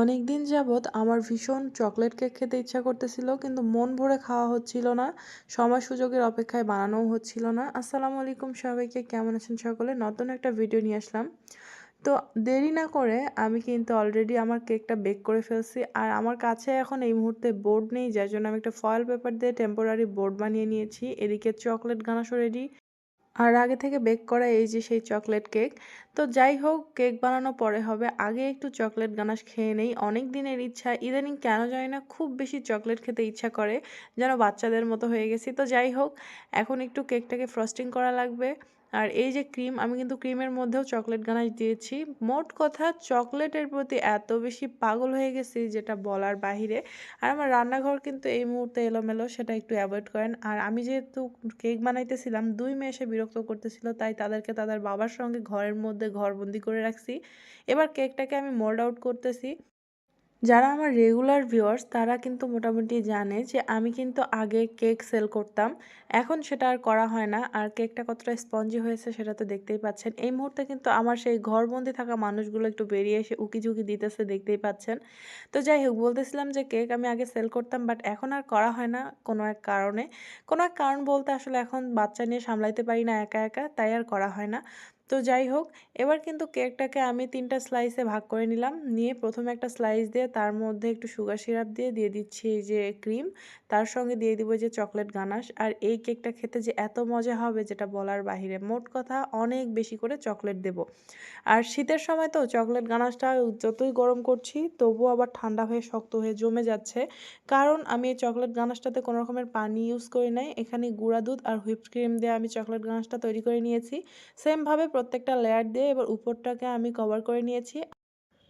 অনেক দিন যাবৎ আমার ভীষণ চকলেট কেক খেতে ইচ্ছা করতেছিল, কিন্তু মন ভরে খাওয়া হচ্ছিল না। সময় সুযোগের অপেক্ষায় বানানোও হচ্ছিল না। আসসালামু আলাইকুম সবাইকে, কেমন আছেন সকলে? নতুন একটা ভিডিও নিয়ে আসলাম। তো দেরি না করে আমি কিন্তু অলরেডি আমার কেকটা বেক করে ফেলছি। আর আমার কাছে এখন এই মুহূর্তে বোর্ড নেই, যার জন্য আমি একটা ফয়েল পেপার দিয়ে টেম্পোরারি বোর্ড বানিয়ে নিয়েছি। এদিকে চকলেট গানাশো রেডি আর আগে থেকে বেক করা এই যে সেই চকলেট কেক তো যাই হোক কেক বানানো পরে হবে। আগে একটু চকলেট গানাশ খেয়ে নেই। অনেক দিনের ইচ্ছা, ইদানিং কেন যায় না, খুব বেশি চকলেট খেতে ইচ্ছা করে, যেন বাচ্চাদের মতো হয়ে গেছি। তো যাই হোক, এখন একটু কেকটাকে ফ্রস্টিং করা লাগবে। আর এই যে ক্রিম, আমি কিন্তু ক্রিমের মধ্যেও চকলেট গানাশ দিয়েছি। মোট কথা চকলেটের প্রতি এত বেশি পাগল হয়ে গেছি যেটা বলার বাহিরে। আর আমার রান্নাঘর কিন্তু এই মুহূর্তে এলোমেলো, সেটা একটু অ্যাভয়েড করেন। আর আমি যেহেতু কেক বানাইতেছিলাম, দুই মেয়ে এসে বিরক্ত করতেছিল, তাই তাদেরকে তাদের বাবার সঙ্গে ঘরের মধ্যে ঘরবন্দি করে রাখছি। এবার কেকটাকে আমি মোল্ড আউট করতেছি। যারা আমার রেগুলার ভিউয়ার্স তারা কিন্তু মোটামুটি জানে যে আমি কিন্তু আগে কেক সেল করতাম। এখন সেটা আর করা হয় না। আর কেকটা কতটা স্পঞ্জি হয়েছে সেটা তো দেখতেই পাচ্ছেন। এই মুহূর্তে কিন্তু আমার সেই ঘরবন্দি থাকা মানুষগুলো একটু বেরিয়ে এসে উকি ঝুঁকি দিতেছে, দেখতেই পাচ্ছেন। তো যাই হোক, বলতেছিলাম যে কেক আমি আগে সেল করতাম বাট এখন আর করা হয় না কোনো এক কারণে। কোনো এক কারণ বলতে আসলে এখন বাচ্চা নিয়ে সামলাইতে পারি না একা একা, তাই আর করা হয় না। তো যাই হোক, এবার কিন্তু কেকটাকে আমি তিনটা স্লাইসে ভাগ করে নিলাম। নিয়ে প্রথমে একটা স্লাইস দিয়ে তার মধ্যে একটু সুগার সিরাপ দিয়ে দিয়ে দিচ্ছি এই যে ক্রিম তার সঙ্গে দিয়ে দিব যে চকলেট গানাশ আর এই কেকটা খেতে যে এত মজা হবে যেটা বলার বাহিরে, মোট কথা অনেক বেশি করে চকলেট দেব। আর শীতের সময় তো চকলেট গানাশটা যতই গরম করছি, তবুও আবার ঠান্ডা হয়ে, শক্ত হয়ে জমে যাচ্ছে। কারণ আমি এই চকলেট গানাশটাতে কোনো রকমের পানি ইউজ করি নাই। এখানে গুঁড়া দুধ আর হুইপড ক্রিম দিয়ে আমি চকলেট গানাশটা তৈরি করে নিয়েছি। সেমভাবে প্রত্যেকটা লেয়ার দিয়ে এবার উপরটাকে আমি কভার করে নিয়েছি।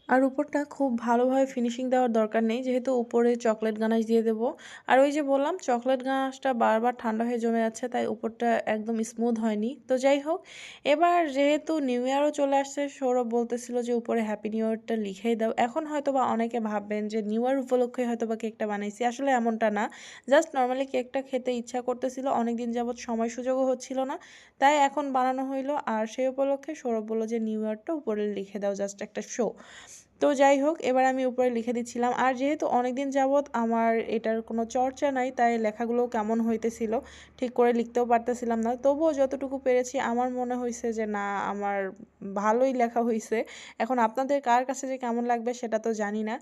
আর উপরটা খুব ভালোভাবে ফিনিশিং দেওয়ার দরকার নেই, যেহেতু উপরে চকলেট গানাশ দিয়ে দেবো। আর ওই যে বললাম চকলেট গানাশটা বারবার ঠান্ডা হয়ে জমে যাচ্ছে তাই উপরটা একদম স্মুথ হয়নি। তো যাই হোক, এবার যেহেতু নিউ ইয়ারও চলে আসছে, সৌরভ বলতেছিল যে উপরে হ্যাপি নিউ ইয়ারটা লিখেই দাও। এখন হয়তো বা অনেকে ভাববেন যে নিউ ইয়ার উপলক্ষে হয়তো বা কেকটা বানাইছি। আসলে এমনটা না। জাস্ট নর্মালি কেকটা খেতে ইচ্ছা করতেছিল অনেক দিন যাবৎ সময় সুযোগও হচ্ছিল না। তাই এখন বানানো হইল, আর সেই উপলক্ষে সৌরভ বলল যে নিউ ইয়ারটা উপরে লিখে দাও জাস্ট একটা শো us. তো যাই হোক, এবার আমি উপরে লিখে দিচ্ছিলাম, আর যেহেতু অনেক দিন যাবৎ আমার এটার কোনো চর্চা নাই, তাই লেখাগুলো কেমন হইতেছিল ঠিক করে লিখতেও পারতেছিলাম না। তবুও যতটুকু পেরেছি, আমার মনে হয়েছে যে না, আমার ভালোই লেখা হয়েছে এখন আপনাদের কার কাছে যে কেমন লাগবে সেটা তো জানি না।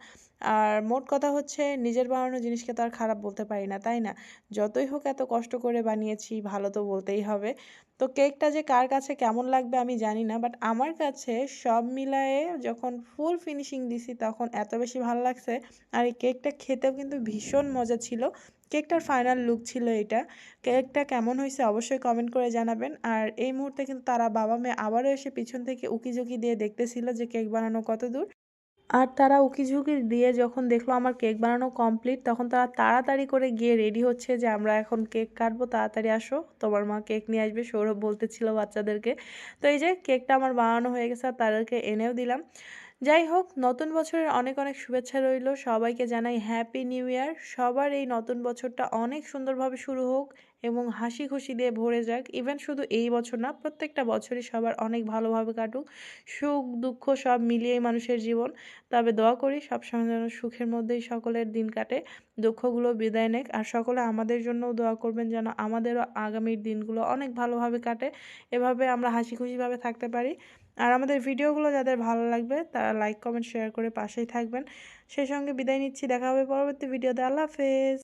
আর মোট কথা হচ্ছে, নিজের বানানো জিনিসকে তো আর খারাপ বলতে পারি না, তাই না? যতই হোক এত কষ্ট করে বানিয়েছি, ভালো তো বলতেই হবে। তো কেকটা যে কার কাছে কেমন লাগবে আমি জানি না বাট আমার কাছে সব মিলায়ে যখন ফুল ফিনিশিং দিছি তখন এত বেশি ভালো লাগছে। আর এই কেকটা খেতেও কিন্তু ভীষণ মজা ছিল। কেকটার ফাইনাল লুক ছিল এটা। কেকটা কেমন হয়েছে অবশ্যই কমেন্ট করে জানাবেন। আর এই মুহূর্তে কিন্তু তারা বাবা মেয়ে আবারও এসে পিছন থেকে উকিঝুঁকি দিয়ে দেখতেছিল যে কেক বানানো কত দূর। আর তারা উকিঝুঁকি দিয়ে যখন দেখল আমার কেক বানানো কমপ্লিট, তখন তারা তাড়াতাড়ি করে গিয়ে রেডি হচ্ছে যে আমরা এখন কেক কাটবো, তাড়াতাড়ি আসো। তোমার মা কেক নিয়ে আসবে, সৌরভ বলতেছিল বাচ্চাদেরকে। তো এই যে কেকটা আমার বানানো হয়ে গেছে আর তাদেরকে এনেও দিলাম। যাই হোক, নতুন বছরের অনেক অনেক শুভেচ্ছা রইল। সবাইকে জানাই হ্যাপি নিউ ইয়ার সবার এই নতুন বছরটা অনেক সুন্দরভাবে শুরু হোক এবং হাসি খুশি দিয়ে ভরে যাক। ইভেন শুধু এই বছর না, প্রত্যেকটা বছরই সবার অনেক ভালোভাবে কাটুক। সুখ, দুঃখ সব মিলিয়েই মানুষের জীবন। তবে দোয়া করি সবসময় যেন সুখের মধ্যেই সকলের দিন কাটে, দুঃখগুলো বিদায় নেক। আর সকলে আমাদের জন্যও দোয়া করবেন যেন আমাদেরও আগামীর দিনগুলো অনেক ভালোভাবে কাটে। এভাবে আমরা হাসি খুশিভাবে থাকতে পারি। আর আমাদের ভিডিওগুলো যাদের ভালো লাগবে, তারা লাইক কমেন্ট শেয়ার করে পাশেই থাকবেন। সেই সঙ্গে বিদায় নিচ্ছি, দেখা হবে পরবর্তী ভিডিওতে। আল্লাহ হাফেজ।